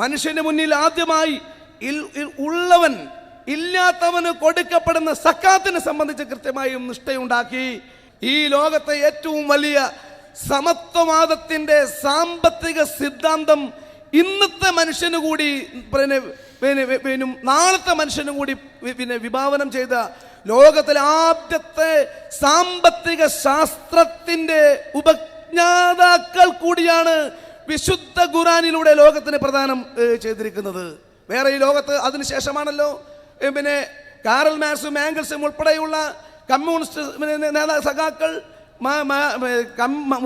മനുഷ്യന് മുന്നിൽ ആദ്യമായി ഉള്ളവൻ ഇല്ലാത്തവന് കൊടുക്കപ്പെടുന്ന സക്കാത്തിനെ സംബന്ധിച്ച് കൃത്യമായും നിഷ്ഠയുണ്ടാക്കി. ഈ ലോകത്തെ ഏറ്റവും വലിയ സമത്വവാദത്തിന്റെ സാമ്പത്തിക സിദ്ധാന്തം ഇന്നത്തെ മനുഷ്യന് കൂടി പിന്നെ പിന്നെ നാളത്തെ മനുഷ്യനും കൂടി പിന്നെ വിഭാവനം ചെയ്ത ലോകത്തിലെ ആദ്യത്തെ സാമ്പത്തിക ശാസ്ത്രത്തിന്റെ ഉപജ്ഞാതാക്കൾ കൂടിയാണ് വിശുദ്ധ ഖുറാനിലൂടെ ലോകത്തിന് പ്രദാനം ചെയ്തിരിക്കുന്നത്. വേറെ ഈ ലോകത്ത് അതിനുശേഷമാണല്ലോ പിന്നെ കാറൽ മാക്സും ആംഗിൾസും ഉൾപ്പെടെയുള്ള കമ്മ്യൂണിസ്റ്റ് സഖാക്കൾ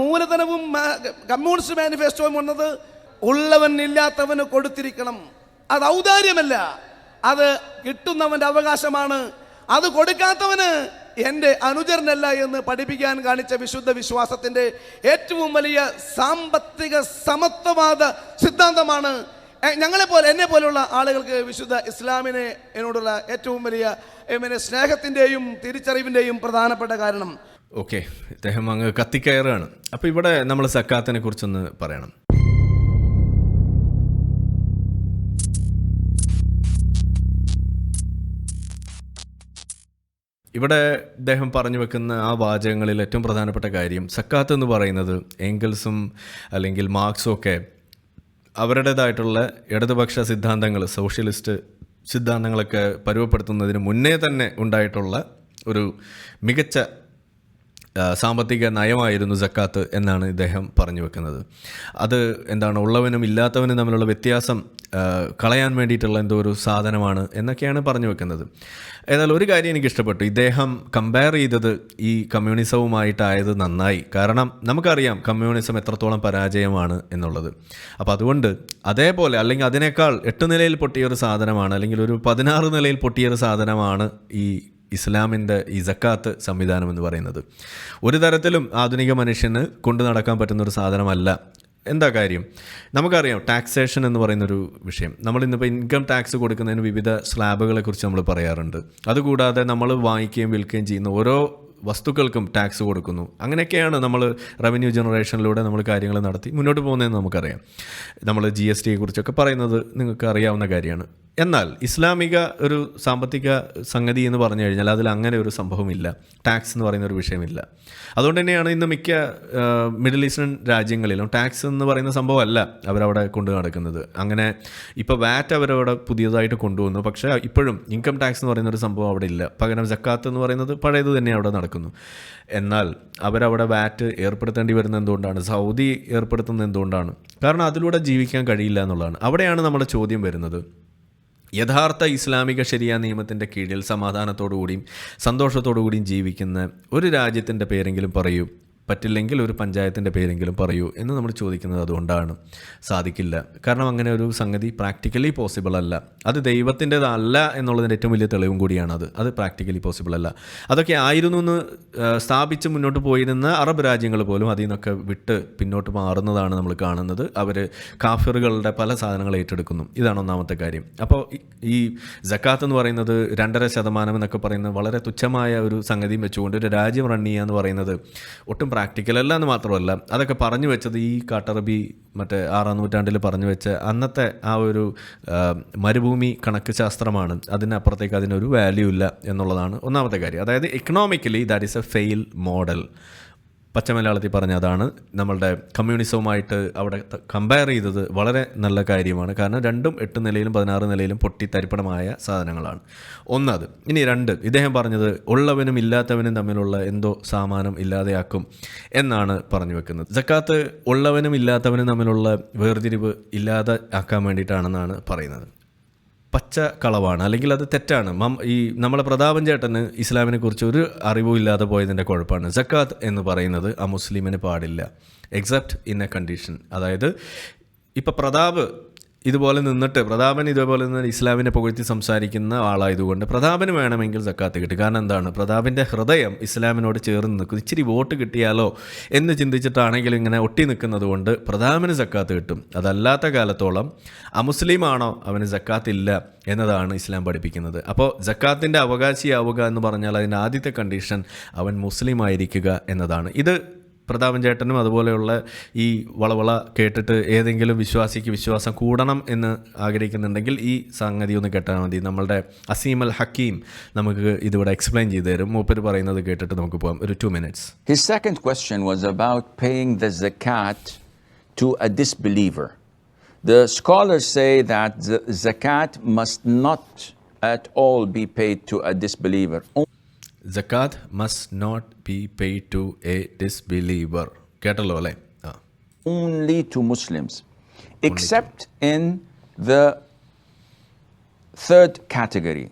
മൂലധനവും കമ്മ്യൂണിസ്റ്റ് മാനിഫെസ്റ്റോയും വന്നത് ഉള്ളവൻ ഇല്ലാത്തവന് കൊടുത്തിരിക്കണം. അത് ഔദാര്യമല്ല. അത് കിട്ടുന്നവന്റെ അവകാശമാണ്. അത് കൊടുക്കാത്തവന് എന്റെ അനുചരനല്ല എന്ന് പഠിപ്പിക്കാൻ കാണിച്ച വിശുദ്ധ വിശ്വാസത്തിന്റെ ഏറ്റവും വലിയ സാമ്പത്തിക സമത്വവാദ സിദ്ധാന്തമാണ് ഞങ്ങളെപ്പോലെ ഞങ്ങളെ പോലെ എന്നെ പോലെയുള്ള ആളുകൾക്ക് വിശുദ്ധ ഇസ്ലാമിനെ എന്നോടുള്ള ഏറ്റവും വലിയ സ്നേഹത്തിന്റെയും തിരിച്ചറിവിന്റെയും പ്രധാനപ്പെട്ട കാരണം. ഓക്കെ ഇദ്ദേഹം അങ്ങ് കത്തിക്കയറാണ് അപ്പോൾ ഇവിടെ നമ്മൾ സക്കാത്തിനെ കുറിച്ചൊന്ന് പറയണം. ഇവിടെ അദ്ദേഹം പറഞ്ഞു വെക്കുന്ന ആ വാചകങ്ങളിൽ ഏറ്റവും പ്രധാനപ്പെട്ട കാര്യം സക്കാത്ത് എന്ന് പറയുന്നത് എങ്കിൾസും അല്ലെങ്കിൽ മാർക്സും ഒക്കെ അവരുടേതായിട്ടുള്ള ഇടതുപക്ഷ സിദ്ധാന്തങ്ങൾ സോഷ്യലിസ്റ്റ് സിദ്ധാന്തങ്ങളൊക്കെ പരുവപ്പെടുത്തുന്നതിന് മുന്നേ തന്നെ ഉണ്ടായിട്ടുള്ള ഒരു മികച്ച സാമ്പത്തിക നയമായിരുന്നു ജക്കാത്ത് എന്നാണ് ഇദ്ദേഹം പറഞ്ഞു വെക്കുന്നത്. അത് എന്താണ് ഉള്ളവനും ഇല്ലാത്തവനും തമ്മിലുള്ള വ്യത്യാസം കളയാൻ വേണ്ടിയിട്ടുള്ള എന്തോ ഒരു സാധനമാണ് എന്നൊക്കെയാണ് പറഞ്ഞു വെക്കുന്നത്. എന്നാൽ ഒരു കാര്യം എനിക്ക് ഇഷ്ടപ്പെട്ടു ഇദ്ദേഹം കമ്പയർ ചെയ്തത് ഈ കമ്മ്യൂണിസവുമായിട്ടായത് നന്നായി. കാരണം നമുക്കറിയാം കമ്മ്യൂണിസം എത്രത്തോളം പരാജയമാണ് എന്നുള്ളത്. അപ്പോൾ അതുകൊണ്ട് അതേപോലെ അല്ലെങ്കിൽ അതിനേക്കാൾ എട്ട് നിലയിൽ പൊട്ടിയ ഒരു സാധനമാണ് അല്ലെങ്കിൽ ഒരു പതിനാറ് നിലയിൽ പൊട്ടിയ ഒരു സാധനമാണ് ഈ ഇസ്ലാമിന്റെ ഈ ജക്കാത്ത് സംവിധാനം എന്ന് പറയുന്നത്. ഒരു തരത്തിലും ആധുനിക മനുഷ്യന് കൊണ്ടു നടക്കാൻ പറ്റുന്ന ഒരു സാധനമല്ല. എന്താ കാര്യം? നമുക്കറിയാം ടാക്സേഷൻ എന്ന് പറയുന്നൊരു വിഷയം. നമ്മൾ ഇന്നിപ്പോൾ ഇൻകം ടാക്സ് കൊടുക്കുന്നതിന് വിവിധ സ്ലാബുകളെ കുറിച്ച് നമ്മൾ പറയാറുണ്ട്. അതുകൂടാതെ നമ്മൾ വാങ്ങിക്കുകയും വിൽക്കുകയും ചെയ്യുന്ന ഓരോ വസ്തുക്കൾക്കും ടാക്സ് കൊടുക്കുന്നു. അങ്ങനെയൊക്കെയാണ് നമ്മൾ റവന്യൂ ജനറേഷനിലൂടെ നമ്മൾ കാര്യങ്ങൾ നടത്തി മുന്നോട്ട് പോകുന്നതെന്ന് നമുക്കറിയാം. നമ്മൾ ജി എസ് ടിയെക്കുറിച്ചൊക്കെ പറയുന്നത് നിങ്ങൾക്ക് അറിയാവുന്ന കാര്യമാണ്. എന്നാൽ ഇസ്ലാമിക ഒരു സാമ്പത്തിക സംഗതി എന്ന് പറഞ്ഞു കഴിഞ്ഞാൽ അതിൽ അങ്ങനെ ഒരു സംഭവമില്ല. ടാക്സ് എന്ന് പറയുന്ന ഒരു വിഷയമില്ല. അതുകൊണ്ട് തന്നെയാണ് ഇന്ന് മിക്ക മിഡിൽ ഈസ്റ്റേൺ രാജ്യങ്ങളിലും ടാക്സ് എന്ന് പറയുന്ന സംഭവമല്ല അവരവിടെ കൊണ്ടു നടക്കുന്നത്. അങ്ങനെ ഇപ്പോൾ വാറ്റ് അവരവിടെ പുതിയതായിട്ട് കൊണ്ടുവന്നു. പക്ഷേ ഇപ്പോഴും ഇൻകം ടാക്സ് എന്ന് പറയുന്ന ഒരു സംഭവം അവിടെ ഇല്ല. പകരം ജക്കാത്ത് എന്ന് പറയുന്നത് പഴയത് തന്നെ അവിടെ നടക്കുന്നു. എന്നാൽ അവരവിടെ വാറ്റ് ഏർപ്പെടുത്തേണ്ടി വരുന്നത് എന്തുകൊണ്ടാണ്? സൗദി ഏർപ്പെടുത്തുന്നത് എന്തുകൊണ്ടാണ്? കാരണം അതിലൂടെ ജീവിക്കാൻ കഴിയില്ല എന്നുള്ളതാണ്. അവിടെയാണ് നമ്മുടെ ചോദ്യം വരുന്നത്. യഥാർത്ഥ ഇസ്ലാമിക ശരിയ നിയമത്തിന്റെ കീഴിൽ സമാധാനത്തോടു കൂടിയും സന്തോഷത്തോടു കൂടിയും ജീവിക്കുന്ന ഒരു രാജ്യത്തിന്റെ പേരെങ്കിലും പറയൂ. പറ്റില്ലെങ്കിൽ ഒരു പഞ്ചായത്തിന്റെ പേരെങ്കിലും പറയൂ എന്ന് നമ്മൾ ചോദിക്കുന്നത് അതുകൊണ്ടാണ്. സാധിക്കില്ല. കാരണം അങ്ങനെ ഒരു സംഗതി പ്രാക്ടിക്കലി പോസിബിൾ അല്ല. അത് ദൈവത്തിന്റെതല്ല എന്നുള്ളതിന്റെ ഏറ്റവും വലിയ തെളിവും കൂടിയാണ് അത്. പ്രാക്ടിക്കലി പോസിബിൾ അല്ല. അതൊക്കെ ആയിരുന്നു എന്ന് സ്ഥാപിച്ച് മുന്നോട്ട് പോയിരുന്ന അറബ് രാജ്യങ്ങൾ പോലും അതിൽ നിന്നൊക്കെ വിട്ട് പിന്നോട്ട് മാറുന്നതാണ് നമ്മൾ കാണുന്നത്. അവർ കാഫിറുകളുടെ പല സാധനങ്ങൾ ഏറ്റെടുക്കുന്നു. ഇതാണ് ഒന്നാമത്തെ കാര്യം. അപ്പോൾ ഈ- ജക്കാത്ത് എന്ന് പറയുന്നത് രണ്ടര ശതമാനം എന്നൊക്കെ പറയുന്നത് വളരെ തുച്ഛമായ ഒരു സംഗതിയും വെച്ചുകൊണ്ട് ഒരു രാജ്യം റൺ എന്ന് പറയുന്നത് ഒട്ടും പ്രാക്ടിക്കൽ അല്ല എന്ന് മാത്രമല്ല അതൊക്കെ പറഞ്ഞു വെച്ചത് ഈ കാട്ടറബി മറ്റേ ആറാം നൂറ്റാണ്ടിൽ പറഞ്ഞു വെച്ച അന്നത്തെ ആ ഒരു മരുഭൂമി കണക്ക് ശാസ്ത്രമാണ്. അതിനപ്പുറത്തേക്ക് അതിനൊരു വാല്യൂ ഇല്ല എന്നുള്ളതാണ് ഒന്നാമത്തെ കാര്യം. അതായത് economically that is a fail model പച്ച മലയാളത്തിൽ പറഞ്ഞ അതാണ് നമ്മളുടെ കമ്മ്യൂണിസവുമായിട്ട് അവിടെ കമ്പയർ ചെയ്തത് വളരെ നല്ല കാര്യമാണ്. കാരണം രണ്ടും എട്ട് നിലയിലും പതിനാറ് നിലയിലും പൊട്ടി തരിപ്പണമായ സാധനങ്ങളാണ്. ഒന്നത് ഇനി രണ്ട് ഇദ്ദേഹം പറഞ്ഞത് ഉള്ളവനും ഇല്ലാത്തവനും തമ്മിലുള്ള എന്തോ സാമാനം ഇല്ലാതെയാക്കും എന്നാണ് പറഞ്ഞു വെക്കുന്നത്. ജക്കാത്ത് ഉള്ളവനും ഇല്ലാത്തവനും തമ്മിലുള്ള വേർതിരിവ് ഇല്ലാതെ ആക്കാൻ വേണ്ടിയിട്ടാണെന്നാണ് പറയുന്നത്. പച്ച കളവാണ് അല്ലെങ്കിൽ അത് തെറ്റാണ്. ഈ നമ്മളെ പ്രതാപൻ ചേട്ടന് ഇസ്ലാമിനെ കുറിച്ച് ഒരു അറിവും ഇല്ലാതെ പോയതിന്റെ കുഴപ്പമാണ്. ജക്കാത്ത് എന്ന് പറയുന്നത് ആ മുസ്ലിമിന് പാടില്ല. എക്സെപ്റ്റ് ഇൻ എ കണ്ടീഷൻ അതായത് ഇപ്പം പ്രതാപ് ഇതുപോലെ നിന്നിട്ട് പ്രതാപൻ ഇതേപോലെ നിന്ന് ഇസ്ലാമിനെ പുകഴ്ത്തി സംസാരിക്കുന്ന ആളായതുകൊണ്ട് പ്രതാപന് വേണമെങ്കിൽ സക്കാത്ത് കിട്ടും. കാരണം എന്താണ്? പ്രതാപിന്റെ ഹൃദയം ഇസ്ലാമിനോട് ചേർന്ന് നിൽക്കും ഇച്ചിരി വോട്ട് കിട്ടിയാലോ എന്ന് ചിന്തിച്ചിട്ടാണെങ്കിലും ഇങ്ങനെ ഒട്ടി നിൽക്കുന്നത് കൊണ്ട് പ്രതാപന് സക്കാത്ത് കിട്ടും. അതല്ലാത്ത കാലത്തോളം അമുസ്ലിമാണോ അവന് സക്കാത്ത് ഇല്ല എന്നതാണ് ഇസ്ലാം പഠിപ്പിക്കുന്നത്. അപ്പോൾ ജക്കാത്തിന്റെ അവകാശിയാവുക എന്ന് പറഞ്ഞാൽ അതിന്റെ ആദ്യത്തെ കണ്ടീഷൻ അവൻ മുസ്ലിം ആയിരിക്കുക എന്നതാണ്. ഇത് പ്രതാപൻ ചേട്ടനും അതുപോലെയുള്ള ഈ വളവള കേട്ടിട്ട് ഏതെങ്കിലും വിശ്വാസിക്ക് വിശ്വാസം കൂടണം എന്ന് ആഗ്രഹിക്കുന്നുണ്ടെങ്കിൽ ഈ സംഗതി ഒന്ന് കേട്ടാൽ മതി. നമ്മളുടെ അസീം അൽ ഹക്കീം നമുക്ക് ഇതിവിടെ എക്സ്പ്ലെയിൻ ചെയ്തു തരും. മൂപ്പർ പറയുന്നത് കേട്ടിട്ട് നമുക്ക് പോകാം ഒരു two minutes His second question was about paying the zakat to a disbeliever the scholars say that സക്കാറ്റ് must not at all be paid to a disbeliever. Zakat must not be paid to a disbeliever കേട്ടല്ലോ അല്ലേ ആ only to Muslims, except in the third category.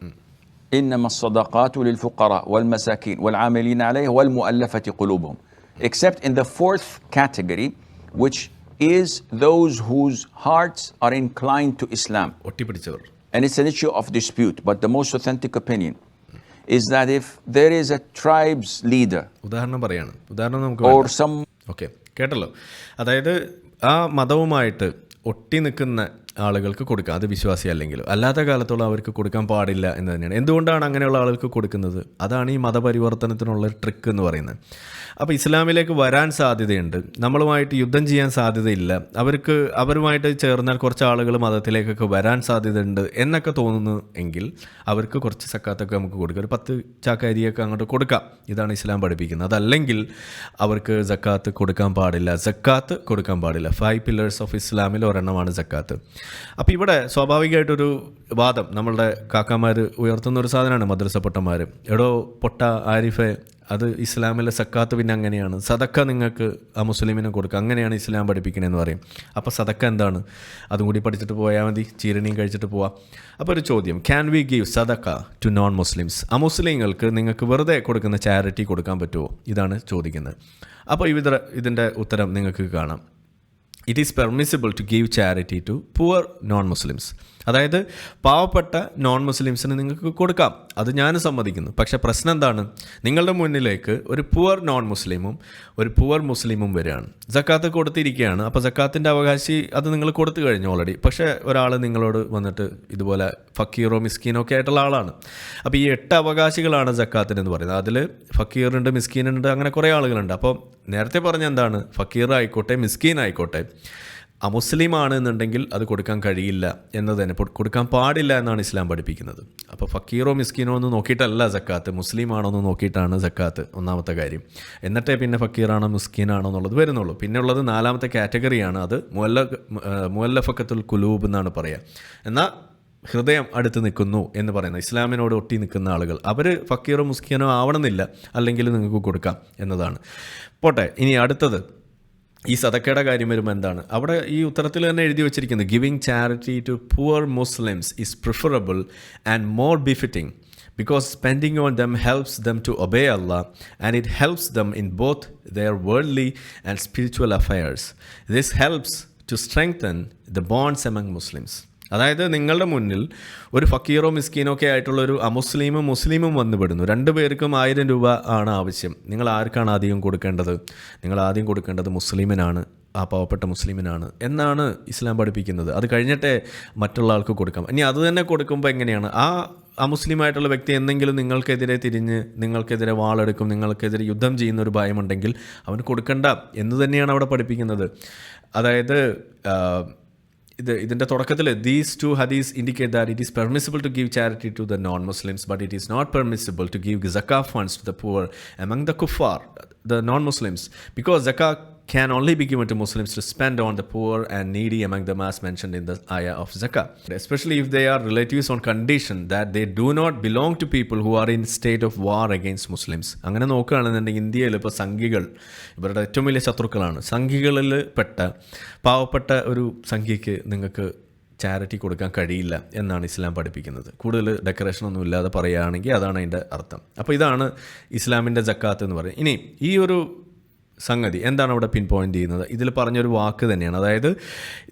إنما الصدقات للفقراء والمساكين والعاملين عليه والمؤلفة قلوبهم. Except in the fourth category, which is those whose hearts are inclined to Islam. ഒട്ടിപ്പിടിച്ചവർ And it's an issue of dispute, but the most authentic opinion Is that if there is a tribe's leader ഉദാഹരണം പറയാണ്. ഉദാഹരണം നമുക്ക് or വേണ്ട. some okay കേട്ടല്ലോ. അതായത് ആ മതവുമായിട്ട് ഒട്ടി നിൽക്കുന്ന ആളുകൾക്ക് കൊടുക്കാം. അത് വിശ്വാസി അല്ലെങ്കിലും. അല്ലാത്ത കാലത്തോളം അവർക്ക് കൊടുക്കാൻ പാടില്ല എന്ന് തന്നെയാണ്. എന്തുകൊണ്ടാണ് അങ്ങനെയുള്ള ആളുകൾക്ക് കൊടുക്കുന്നത്? അതാണ് ഈ മതപരിവർത്തനത്തിനുള്ള ട്രിക്ക് എന്ന് പറയുന്നത്. അപ്പോൾ ഇസ്ലാമിലേക്ക് വരാൻ സാധ്യതയുണ്ട്. നമ്മളുമായിട്ട് യുദ്ധം ചെയ്യാൻ സാധ്യതയില്ല. അവർക്ക് അവരുമായിട്ട് ചേർന്നാൽ കുറച്ച് ആളുകൾ മതത്തിലേക്കൊക്കെ വരാൻ സാധ്യതയുണ്ട് എന്നൊക്കെ തോന്നുന്നു എങ്കിൽ അവർക്ക് കുറച്ച് സക്കാത്തൊക്കെ നമുക്ക് കൊടുക്കാം. ഒരു പത്ത് ചാക്കരിയൊക്കെ അങ്ങോട്ട് കൊടുക്കാം. ഇതാണ് ഇസ്ലാം പഠിപ്പിക്കുന്നത്. അതല്ലെങ്കിൽ അവർക്ക് ജക്കാത്ത് കൊടുക്കാൻ പാടില്ല. ജക്കാത്ത് കൊടുക്കാൻ പാടില്ല. ഫൈവ് പില്ലേഴ്സ് ഓഫ് ഇസ്ലാമിൽ ഒരെണ്ണമാണ് ജക്കാത്ത് അപ്പോൾ ഇവിടെ സ്വാഭാവികമായിട്ടൊരു വാദം. നമ്മളുടെ കാക്കാമാർ ഉയർത്തുന്ന ഒരു സാധനമാണ് മദ്രസ പൊട്ടന്മാർ എടോ പൊട്ട ആരിഫെ അത് ഇസ്ലാമിലെ സക്കാത്ത് പിന്നെ അങ്ങനെയാണ്. സദക്ക നിങ്ങൾക്ക് ആ മുസ്ലിമിനെ കൊടുക്കുക. അങ്ങനെയാണ് ഇസ്ലാം പഠിപ്പിക്കണമെന്ന് പറയും. അപ്പോൾ സദക്ക എന്താണ്? അതും കൂടി പഠിച്ചിട്ട് പോയാൽ മതി. ചീരണിയും കഴിച്ചിട്ട് പോവാം. അപ്പോൾ ഒരു ചോദ്യം. ക്യാൻ വി ഗീവ് സദക്ക ടു നോൺ മുസ്ലിംസ് അമുസ്ലിങ്ങൾക്ക് നിങ്ങൾക്ക് വെറുതെ കൊടുക്കുന്ന ചാരിറ്റി കൊടുക്കാൻ പറ്റുമോ ഇതാണ് ചോദിക്കുന്നത്. അപ്പോൾ ഇവ ഇതിന്റെ ഉത്തരം നിങ്ങൾക്ക് കാണാം. It is permissible to give charity to poor non Muslims അതായത് പാവപ്പെട്ട നോൺ മുസ്ലിംസിന് നിങ്ങൾക്ക് കൊടുക്കാം. അത് ഞാൻ സമ്മതിക്കുന്നു. പക്ഷേ പ്രശ്നം എന്താണ്? നിങ്ങളുടെ മുന്നിലേക്ക് ഒരു പുവർ നോൺ മുസ്ലിമും ഒരു പുവർ മുസ്ലിമും വരികയാണ്. ജക്കാത്ത് കൊടുത്തിരിക്കുകയാണ്. അപ്പോൾ ജക്കാത്തിന്റെ അവകാശി അത് നിങ്ങൾ കൊടുത്തു കഴിഞ്ഞു ഓൾറെഡി പക്ഷേ ഒരാൾ നിങ്ങളോട് വന്നിട്ട് ഇതുപോലെ ഫക്കീറോ മിസ്കീനോ ഒക്കെ ആയിട്ടുള്ള ആളാണ്. അപ്പോൾ ഈ എട്ട് അവകാശികളാണ് ജക്കാത്തിന് എന്ന് പറയുന്നത്. അതിൽ ഫക്കീറുണ്ട് മിസ്കീനുണ്ട് അങ്ങനെ കുറേ ആളുകളുണ്ട്. അപ്പോൾ നേരത്തെ പറഞ്ഞ എന്താണ്? ഫക്കീർ ആയിക്കോട്ടെ മിസ്കീൻ ആയിക്കോട്ടെ അമുസ്ലിമാണ് എന്നുണ്ടെങ്കിൽ അത് കൊടുക്കാൻ കഴിയില്ല എന്ന് തന്നെ കൊടുക്കാൻ പാടില്ല എന്നാണ് ഇസ്ലാം പഠിപ്പിക്കുന്നത്. അപ്പോൾ ഫക്കീറോ മിസ്കീനോ എന്ന് നോക്കിയിട്ടല്ല സക്കാത്ത് മുസ്ലിമാണോ എന്ന് നോക്കിയിട്ടാണ് സക്കാത്ത് ഒന്നാമത്തെ കാര്യം. എന്നിട്ടേ പിന്നെ ഫക്കീറാണോ മിസ്കീനാണോ എന്നുള്ളത് വരുന്നുള്ളൂ. പിന്നെ ഉള്ളത് നാലാമത്തെ കാറ്റഗറിയാണ് അത് മുല്ല മുല്ലഫക്കത്തുൽ കുലൂബ് എന്നാണ് പറയുക എന്നാൽ ഹൃദയം അടുത്ത് നിൽക്കുന്നു എന്ന് പറയുന്നത് ഇസ്ലാമിനോട് ഒട്ടി നിൽക്കുന്ന ആളുകൾ അവർ ഫക്കീറോ മുസ്കിയനോ ആവണമെന്നില്ല അല്ലെങ്കിൽ നിങ്ങൾക്ക് കൊടുക്കാം എന്നതാണ്. പോട്ടെ ഇനി അടുത്തത്. ഈ സതക്കയുടെ കാര്യം വരുമ്പോൾ എന്താണ്? അവിടെ ഈ ഉത്തരത്തിൽ തന്നെ എഴുതി വെച്ചിരിക്കുന്നത് giving charity to poor Muslims is preferable and more befitting because spending on them helps them to obey അല്ല and it helps them in both their worldly and spiritual affairs this helps to strengthen the bonds among Muslims. അതായത് നിങ്ങളുടെ മുന്നിൽ ഒരു ഫക്കീറോ മിസ്കീനോ ഒക്കെ ആയിട്ടുള്ള ഒരു അമുസ്ലിമും മുസ്ലിമും രണ്ട് പേർക്കും ആയിരം രൂപ ആണ് ആവശ്യം. നിങ്ങൾ ആർക്കാണ് ആദ്യം കൊടുക്കേണ്ടത്? നിങ്ങൾ ആദ്യം കൊടുക്കേണ്ടത് മുസ്ലിമിനാണ് ആ പാവപ്പെട്ട മുസ്ലിമിനാണ് എന്നാണ് ഇസ്ലാം പഠിപ്പിക്കുന്നത്. അത് കഴിഞ്ഞിട്ടേ മറ്റുള്ള ആൾക്ക് കൊടുക്കാം. ഇനി അത് തന്നെ കൊടുക്കുമ്പോൾ എങ്ങനെയാണ്? ആ അമുസ്ലിമായിട്ടുള്ള വ്യക്തി എന്തെങ്കിലും നിങ്ങൾക്കെതിരെ തിരിഞ്ഞ് നിങ്ങൾക്കെതിരെ വാളെടുക്കും നിങ്ങൾക്കെതിരെ യുദ്ധം ചെയ്യുന്ന ഒരു ഭയമുണ്ടെങ്കിൽ അവന് കൊടുക്കണ്ട എന്ന് തന്നെയാണ് അവിടെ പഠിപ്പിക്കുന്നത്. അതായത് ഇത് ഇതിന്റെ തുടക്കത്തിൽ ദീസ് ടു ഹദീസ് indicate that it is permissible to give charity to the non Muslims but it is not permissible to give സക്കാ funds to the poor among the kuffar, the non Muslims, because zakah can only be given to Muslims to spend on the poor and needy among the mass mentioned in the ayah of zakah, especially if they are relatives on condition that they do not belong to people who are in state of war against Muslims. അങ്ങനെ നോക്കുകയാണെന്നുണ്ടെങ്കിൽ ഇന്ത്യയിൽ ഇപ്പോൾ സംഘികൾ ഇവരുടെ ഏറ്റവും വലിയ ശത്രുക്കളാണ് സംഘികളിൽ പെട്ട പാവപ്പെട്ട ഒരു സംഖ്യയ്ക്ക് നിങ്ങൾക്ക് ചാരിറ്റി കൊടുക്കാൻ കഴിയില്ല എന്നാണ് ഇസ്ലാം പഠിപ്പിക്കുന്നത് കൂടുതൽ ഡെക്കറേഷൻ ഒന്നും ഇല്ലാതെ പറയുകയാണെങ്കിൽ അതാണ് അതിന്റെ അർത്ഥം അപ്പോൾ ഇതാണ് ഇസ്ലാമിന്റെ ജക്കാത്ത് എന്ന് പറയുന്നത് ഇനി ഈ ഒരു സംഗതി. എന്താണ് അവിടെ പിൻ പോയിന്റ് ചെയ്യുന്നത്? ഇതിൽ പറഞ്ഞൊരു വാക്ക് തന്നെയാണ്. അതായത്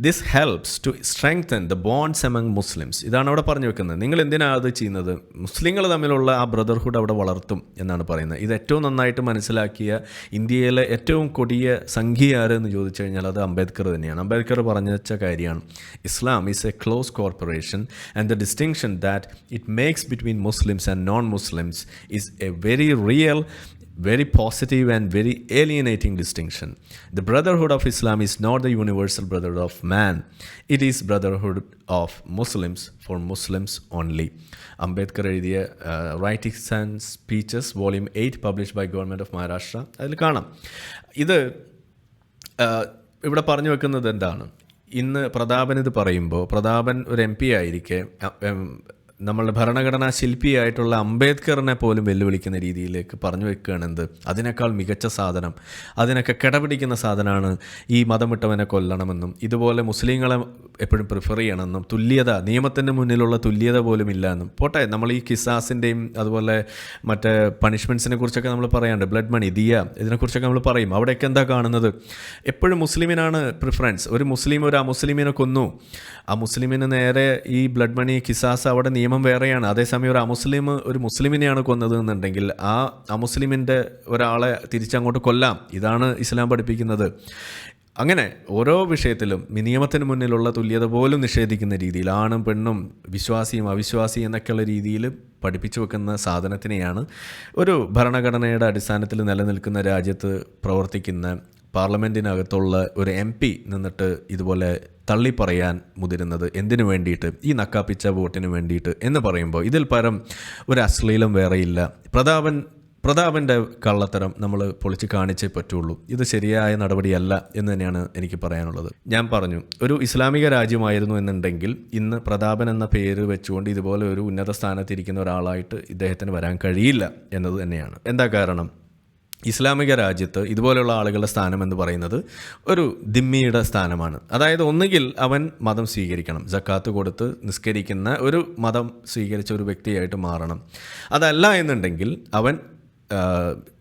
this helps to strengthen the bonds among Muslims ഇതാണ് അവിടെ പറഞ്ഞു വെക്കുന്നത്. നിങ്ങൾ എന്തിനാണ് അത് ചെയ്യുന്നത്? മുസ്ലിങ്ങൾ തമ്മിലുള്ള ആ ബ്രദർഹുഡ് അവിടെ വളർത്തും എന്നാണ് പറയുന്നത്. ഇത് ഏറ്റവും നന്നായിട്ട് മനസ്സിലാക്കിയ ഇന്ത്യയിലെ ഏറ്റവും കൊടിയ സംഖ്യ ആര് എന്ന് ചോദിച്ചു കഴിഞ്ഞാൽ അത് അംബേദ്കർ തന്നെയാണ്. അംബേദ്കർ പറഞ്ഞു വെച്ച കാര്യമാണ്. Islam is a close corporation and the distinction that it makes between Muslims and non Muslims is a very real very positive and very alienating distinction. The brotherhood of Islam is not the universal brotherhood of man, it is brotherhood of Muslims for Muslims only. Ambedkar എഴുതിയ writings and speeches volume eight publish by government of Maharashtra അതിൽ കാണാം ഇത് ഇവിടെ പറഞ്ഞു വെക്കുന്നത് എന്താണ് ഇന്ന് പ്രതാപൻ ഇത് പറയുമ്പോൾ പ്രതാപൻ ഒരു എം പി ആയിരിക്കെ നമ്മളുടെ ഭരണഘടനാ ശില്പിയായിട്ടുള്ള അംബേദ്കറിനെ പോലും വെല്ലുവിളിക്കുന്ന രീതിയിലേക്ക് പറഞ്ഞു വെക്കുകയാണ് എന്ത്? അതിനേക്കാൾ മികച്ച സാധനം അതിനൊക്കെ കിടപിടിക്കുന്ന സാധനമാണ് ഈ മതം വിട്ടവനെ കൊല്ലണമെന്നും ഇതുപോലെ മുസ്ലിങ്ങളെ എപ്പോഴും പ്രിഫർ ചെയ്യണമെന്നും തുല്യത നിയമത്തിന്റെ മുന്നിലുള്ള തുല്യത പോലും ഇല്ല എന്നും പോട്ടെ നമ്മൾ ഈ കിസാസിന്റെയും അതുപോലെ മറ്റേ പണിഷ്മെന്റ്സിനെ കുറിച്ചൊക്കെ നമ്മൾ പറയാണ്ട് ബ്ലഡ് മണി ദിയ ഇതിനെക്കുറിച്ചൊക്കെ നമ്മൾ പറയും. അവിടെയൊക്കെ എന്താ കാണുന്നത്? എപ്പോഴും മുസ്ലിമിനാണ് പ്രിഫറൻസ് ഒരു മുസ്ലിം ഒരു അമുസ്ലിമിനെ കൊന്നു. ആ മുസ്ലിമിന് നേരെ ഈ ബ്ലഡ് മണി കിസാസ് അവിടെ നിയമം വേറെയാണ്. അതേസമയം ഒരു അമുസ്ലിം ഒരു മുസ്ലിമിനെയാണ് കൊന്നത് എന്നുണ്ടെങ്കിൽ ആ അമുസ്ലിമിന്റെ ഒരാളെ തിരിച്ചങ്ങോട്ട് കൊല്ലാം. ഇതാണ് ഇസ്ലാം പഠിപ്പിക്കുന്നത്. അങ്ങനെ ഓരോ വിഷയത്തിലും നിയമത്തിന് മുന്നിലുള്ള തുല്യത പോലും നിഷേധിക്കുന്ന രീതിയിൽ ആണും പെണ്ണും വിശ്വാസിയും അവിശ്വാസിയും എന്നൊക്കെയുള്ള രീതിയിൽ പഠിപ്പിച്ചു വെക്കുന്ന സാധനത്തിനെയാണ് ഒരു ഭരണഘടനയുടെ അടിസ്ഥാനത്തിൽ നിലനിൽക്കുന്ന രാജ്യത്ത് പ്രവർത്തിക്കുന്ന പാർലമെന്റിനകത്തുള്ള ഒരു എം പി നിന്നിട്ട് ഇതുപോലെ തള്ളി പറയാൻ മുതിരുന്നത് എന്തിനു വേണ്ടിയിട്ട്? ഈ നക്കാപ്പിച്ച വോട്ടിന് വേണ്ടിയിട്ട് എന്ന് പറയുമ്പോൾ ഇതിൽ പരം ഒരു അശ്ലീലം വേറെയില്ല. പ്രതാപൻ പ്രതാപന്റെ കള്ളത്തരം നമ്മൾ പൊളിച്ച് കാണിച്ചേ പറ്റുള്ളൂ. ഇത് ശരിയായ നടപടിയല്ല എന്ന് തന്നെയാണ് എനിക്ക് പറയാനുള്ളത്. ഞാൻ പറഞ്ഞു ഒരു ഇസ്ലാമിക രാജ്യമായിരുന്നു എന്നുണ്ടെങ്കിൽ ഇന്ന് പ്രതാപൻ എന്ന പേര് വെച്ചുകൊണ്ട് ഇതുപോലെ ഒരു ഉന്നത സ്ഥാനത്തിരിക്കുന്ന ഒരാളായിട്ട് ഇദ്ദേഹത്തിന് വരാൻ കഴിയില്ല എന്നത് തന്നെയാണ്. എന്താ കാരണം? ഇസ്ലാമിക രാജ്യത്ത് ഇതുപോലെയുള്ള ആളുകളുടെ സ്ഥാനം എന്ന് പറയുന്നത് ഒരു ദിമ്മിയുടെ സ്ഥാനമാണ്. അതായത് ഒന്നുകിൽ അവൻ മതം സ്വീകരിക്കണം ജക്കാത്ത് കൊടുത്ത് നിസ്കരിക്കുന്ന ഒരു മതം സ്വീകരിച്ച ഒരു വ്യക്തിയായിട്ട് മാറണം. അതല്ല എന്നുണ്ടെങ്കിൽ അവൻ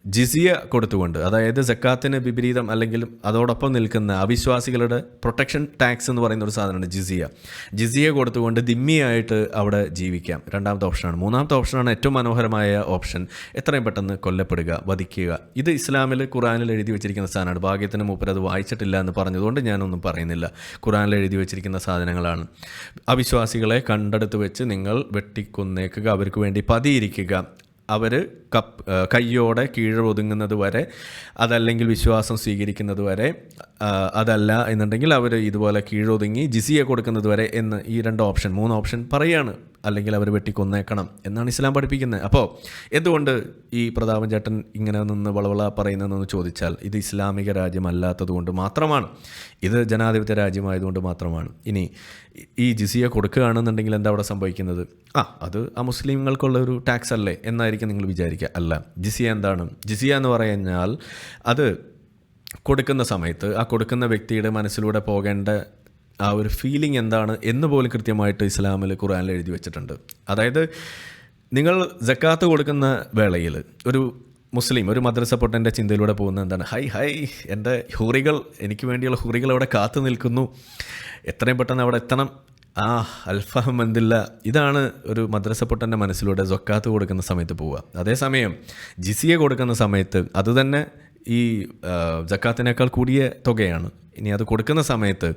ജിസിയ കൊടുത്തുകൊണ്ട് അതായത് ജക്കാത്തിന് വിപരീതം അല്ലെങ്കിൽ അതോടൊപ്പം നിൽക്കുന്ന അവിശ്വാസികളുടെ പ്രൊട്ടക്ഷൻ ടാക്സ് എന്ന് പറയുന്ന ഒരു സാധനമാണ് ജിസിയ. ജിസിയ കൊടുത്തുകൊണ്ട് ദിമ്മിയായിട്ട് അവിടെ ജീവിക്കാം. രണ്ടാമത്തെ ഓപ്ഷനാണ്. മൂന്നാമത്തെ ഓപ്ഷനാണ് ഏറ്റവും മനോഹരമായ ഓപ്ഷൻ. എത്രയും പെട്ടെന്ന് കൊല്ലപ്പെടുക വധിക്കുക. ഇത് ഇസ്ലാമിൽ ഖുറാനിൽ എഴുതി വെച്ചിരിക്കുന്ന സാധനമാണ്. ഭാഗ്യത്തിന് മൂപ്പർ അത് വായിച്ചിട്ടില്ല എന്ന് പറഞ്ഞതുകൊണ്ട് ഞാനൊന്നും പറയുന്നില്ല. ഖുറാനിൽ എഴുതി വെച്ചിരിക്കുന്ന സാധനങ്ങളാണ്. അവിശ്വാസികളെ കണ്ടെടുത്ത് വെച്ച് നിങ്ങൾ വെട്ടിക്കൊന്നേക്കുക അവർക്ക് വേണ്ടി പതിയിരിക്കുക. അവർ കപ്പ് കയ്യോടെ കീഴൊതുങ്ങുന്നത് വരെ അതല്ലെങ്കിൽ വിശ്വാസം സ്വീകരിക്കുന്നത് വരെ അതല്ല എന്നുണ്ടെങ്കിൽ അവർ ഇതുപോലെ കീഴൊതുങ്ങി ജിസിയെ കൊടുക്കുന്നത് വരെ എന്ന് ഈ രണ്ട് ഓപ്ഷൻ മൂന്ന് ഓപ്ഷൻ പറയാണ്. അല്ലെങ്കിൽ അവർ വെട്ടിക്കൊന്നേക്കണം എന്നാണ് ഇസ്ലാം പഠിപ്പിക്കുന്നത്. അപ്പോൾ എന്തുകൊണ്ട് ഈ പ്രതാപൻ ചേട്ടൻ ഇങ്ങനെ നിന്ന് വളവള പറയുന്നതെന്ന് ചോദിച്ചാൽ ഇത് ഇസ്ലാമിക രാജ്യമല്ലാത്തത് കൊണ്ട് മാത്രമാണ്. ഇത് ജനാധിപത്യ രാജ്യമായതുകൊണ്ട് മാത്രമാണ്. ഇനി ഈ ജിസിയെ കൊടുക്കുകയാണെന്നുണ്ടെങ്കിൽ എന്താ അവിടെ സംഭവിക്കുന്നത്? ആ അത് ആ മുസ്ലിങ്ങൾക്കുള്ള ഒരു ടാക്സ് അല്ലേ എന്നായിരിക്കും നിങ്ങൾ വിചാരിക്കുക. അല്ല ജിസിയ എന്താണ്? ജിസിയ എന്ന് പറഞ്ഞാൽ അത് കൊടുക്കുന്ന സമയത്ത് ആ കൊടുക്കുന്ന വ്യക്തിയുടെ മനസ്സിലൂടെ പോകേണ്ട ആ ഒരു ഫീലിംഗ് എന്താണ് എന്ന് പോലും കൃത്യമായിട്ട് ഇസ്ലാമിൽ ഖുറാനിൽ എഴുതി വെച്ചിട്ടുണ്ട്. അതായത് നിങ്ങൾ ജക്കാത്ത് കൊടുക്കുന്ന വേളയിൽ ഒരു മുസ്ലിം ഒരു മദ്രസ പൊട്ടന്റെ ചിന്തയിലൂടെ പോകുന്ന എന്താണ്? ഹൈ ഹൈ എന്റെ ഹുറികൾ എനിക്ക് വേണ്ടിയുള്ള ഹുറികൾ അവിടെ കാത്തു നിൽക്കുന്നു. എത്രയും പെട്ടെന്ന് അവിടെ എത്തണം. ആ അൽഫാം മന്ദില്ല ഇതാണ് ഒരു മദ്രസ പൊട്ടന്റെ മനസ്സിലൂടെ ജൊക്കാത്ത് കൊടുക്കുന്ന സമയത്ത് പോവുക. അതേസമയം ജിസിയെ കൊടുക്കുന്ന സമയത്ത് അതുതന്നെ ഈ ജക്കാത്തിനേക്കാൾ കൂടിയ തുകയാണ്. ഇനി അത് കൊടുക്കുന്ന സമയത്ത്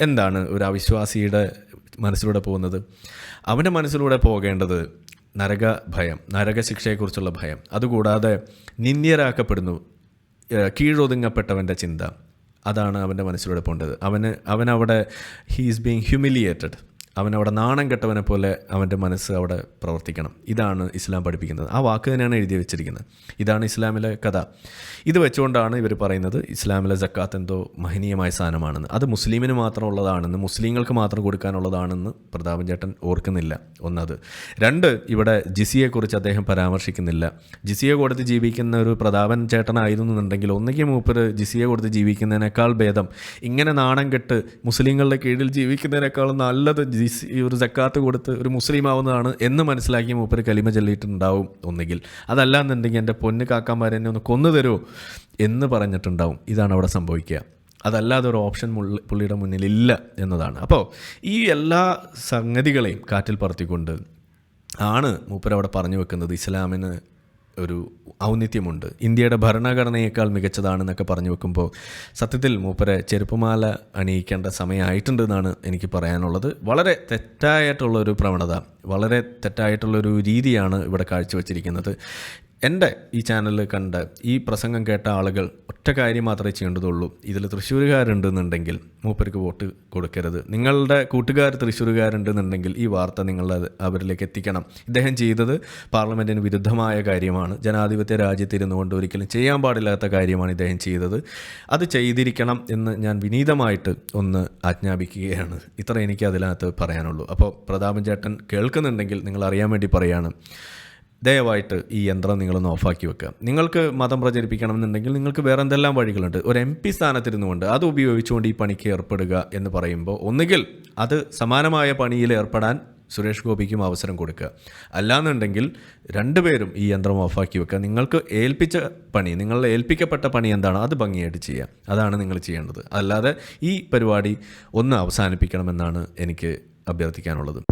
എന്താണ് ഒരു അവിശ്വാസിയുടെ മനസ്സിലൂടെ പോകുന്നത്? അവന്റെ മനസ്സിലൂടെ പോകേണ്ടത് നരക ഭയം നരകശിക്ഷയെക്കുറിച്ചുള്ള ഭയം. അതുകൂടാതെ നിന്ദ്യരാക്കപ്പെടുന്നു കീഴൊതുങ്ങപ്പെട്ടവന്റെ ചിന്ത. അതാണ് അവന്റെ മനസ്സിലൂടെ പോകേണ്ടത് അവന് ഹീ ഈസ് ബീങ് ഹ്യൂമിലിയേറ്റഡ് അവനവിടെ നാണം കെട്ടവനെ പോലെ അവന്റെ മനസ്സ് അവിടെ പ്രവർത്തിക്കണം. ഇതാണ് ഇസ്ലാം പഠിപ്പിക്കുന്നത്. ആ വാക്ക് തന്നെയാണ് എഴുതി വെച്ചിരിക്കുന്നത്. ഇതാണ് ഇസ്ലാമിലെ കഥ. ഇത് വെച്ചുകൊണ്ടാണ് ഇവർ പറയുന്നത് ഇസ്ലാമിലെ ജക്കാത്ത് എന്തോ മഹനീയമായ സാധനമാണെന്ന്. അത് മുസ്ലിമിന് മാത്രം ഉള്ളതാണെന്ന് മുസ്ലിങ്ങൾക്ക് മാത്രം കൊടുക്കാനുള്ളതാണെന്ന് പ്രതാപൻ ചേട്ടൻ ഓർക്കുന്നില്ല ഒന്നത്. രണ്ട് ഇവിടെ ജിസിയെക്കുറിച്ച് അദ്ദേഹം പരാമർശിക്കുന്നില്ല. ജിസിയെ കൊടുത്ത് ജീവിക്കുന്ന ഒരു പ്രതാപൻ ചേട്ടനായിരുന്നു എന്നുണ്ടെങ്കിൽ ഒന്നുകിൽ മൂപ്പര് ജിസിയെ കൊടുത്ത് ജീവിക്കുന്നതിനേക്കാൾ ഭേദം ഇങ്ങനെ നാണം കെട്ട് മുസ്ലിങ്ങളുടെ കീഴിൽ ജീവിക്കുന്നതിനേക്കാളും നല്ലത് ജിസി ഒരു ജക്കാത്ത് കൊടുത്ത് ഒരു മുസ്ലിം ആവുന്നതാണ് എന്ന് മനസ്സിലാക്കി മൂപ്പര് കലിമ ചൊല്ലിയിട്ടുണ്ടാവും ഒന്നുകിൽ. അതല്ല എന്നുണ്ടെങ്കിൽ എന്റെ പൊന്ന് കാക്കാമാരെ എന്നെ ഒന്ന് കൊന്നു തരുമോ എന്ന് പറഞ്ഞിട്ടുണ്ടാവും. ഇതാണ് അവിടെ സംഭവിക്കുക. അതല്ലാതെ ഒരു ഓപ്ഷൻ പുള്ളിയുടെ മുന്നിൽ ഇല്ല എന്നതാണ്. അപ്പോൾ ഈ എല്ലാ സംഗതികളെയും കാറ്റിൽ പറത്തിക്കൊണ്ട് ആണ് മൂപ്പർ അവിടെ പറഞ്ഞു വെക്കുന്നത് ഇസ്ലാമിന് ഒരു ഔന്നിത്യമുണ്ട്. ഇന്ത്യയുടെ ഭരണഘടനയേക്കാൾ മികച്ചതാണെന്നൊക്കെ പറഞ്ഞു വെക്കുമ്പോൾ സത്യത്തിൽ മൂപ്പരെ ചെരുപ്പുമാല അണിയിക്കേണ്ട സമയമായിട്ടുണ്ടെന്നാണ് എനിക്ക് പറയാനുള്ളത്. വളരെ തെറ്റായിട്ടുള്ളൊരു പ്രവണത വളരെ തെറ്റായിട്ടുള്ളൊരു രീതിയാണ് ഇവിടെ കാഴ്ചവെച്ചിരിക്കുന്നത്. എന്റെ ഈ ചാനലിൽ കണ്ട് ഈ പ്രസംഗം കേട്ട ആളുകൾ ഒറ്റ കാര്യം മാത്രമേ ചെയ്യേണ്ടതുള്ളൂ. ഇതിൽ തൃശ്ശൂരുകാരുണ്ടെന്നുണ്ടെങ്കിൽ മൂപ്പർക്ക് വോട്ട് കൊടുക്കരുത്. നിങ്ങളുടെ കൂട്ടുകാർ തൃശ്ശൂരുകാരുണ്ടെന്നുണ്ടെങ്കിൽ ഈ വാർത്ത നിങ്ങൾ അവരിലേക്ക് എത്തിക്കണം. ഇദ്ദേഹം ചെയ്തത് പാർലമെന്റിന് വിരുദ്ധമായ കാര്യമാണ്. ജനാധിപത്യ രാജ്യത്തിരുന്നു കൊണ്ട് ഒരിക്കലും ചെയ്യാൻ പാടില്ലാത്ത കാര്യമാണ് ഇദ്ദേഹം ചെയ്തത്. അത് ചെയ്തിരിക്കണം എന്ന് ഞാൻ വിനീതമായിട്ട് ഒന്ന് ആജ്ഞാപിക്കുകയാണ്. ഇത്ര എനിക്ക് അതിനകത്ത് പറയാനുള്ളൂ. അപ്പോൾ പ്രതാപൻ ചേട്ടൻ കേൾക്കുന്നുണ്ടെങ്കിൽ നിങ്ങൾ അറിയാൻ വേണ്ടി പറയാണ്. ദയവായിട്ട് ഈ യന്ത്രം നിങ്ങളൊന്ന് ഓഫാക്കി വെക്കുക. നിങ്ങൾക്ക് മതം പ്രചരിപ്പിക്കണമെന്നുണ്ടെങ്കിൽ നിങ്ങൾക്ക് വേറെ എന്തെല്ലാം വഴികളുണ്ട്? ഒരു എം പി സ്ഥാനത്തിരുന്നുകൊണ്ട് അത് ഉപയോഗിച്ചുകൊണ്ട് ഈ പണിക്ക് ഏർപ്പെടുക എന്ന് പറയുമ്പോൾ ഒന്നുകിൽ അത് സമാനമായ പണിയിൽ ഏർപ്പെടാൻ സുരേഷ് ഗോപിക്കും അവസരം കൊടുക്കുക. അല്ലാന്നുണ്ടെങ്കിൽ രണ്ടുപേരും ഈ യന്ത്രം ഓഫാക്കി വെക്കുക. നിങ്ങൾക്ക് ഏൽപ്പിച്ച പണി നിങ്ങളെ ഏൽപ്പിക്കപ്പെട്ട പണി എന്താണ്? അത് ഭംഗിയായിട്ട് ചെയ്യുക. അതാണ് നിങ്ങൾ ചെയ്യേണ്ടത്. അല്ലാതെ ഈ പരിപാടി ഒന്ന് അവസാനിപ്പിക്കണമെന്നാണ് എനിക്ക് അഭ്യർത്ഥിക്കാനുള്ളത്.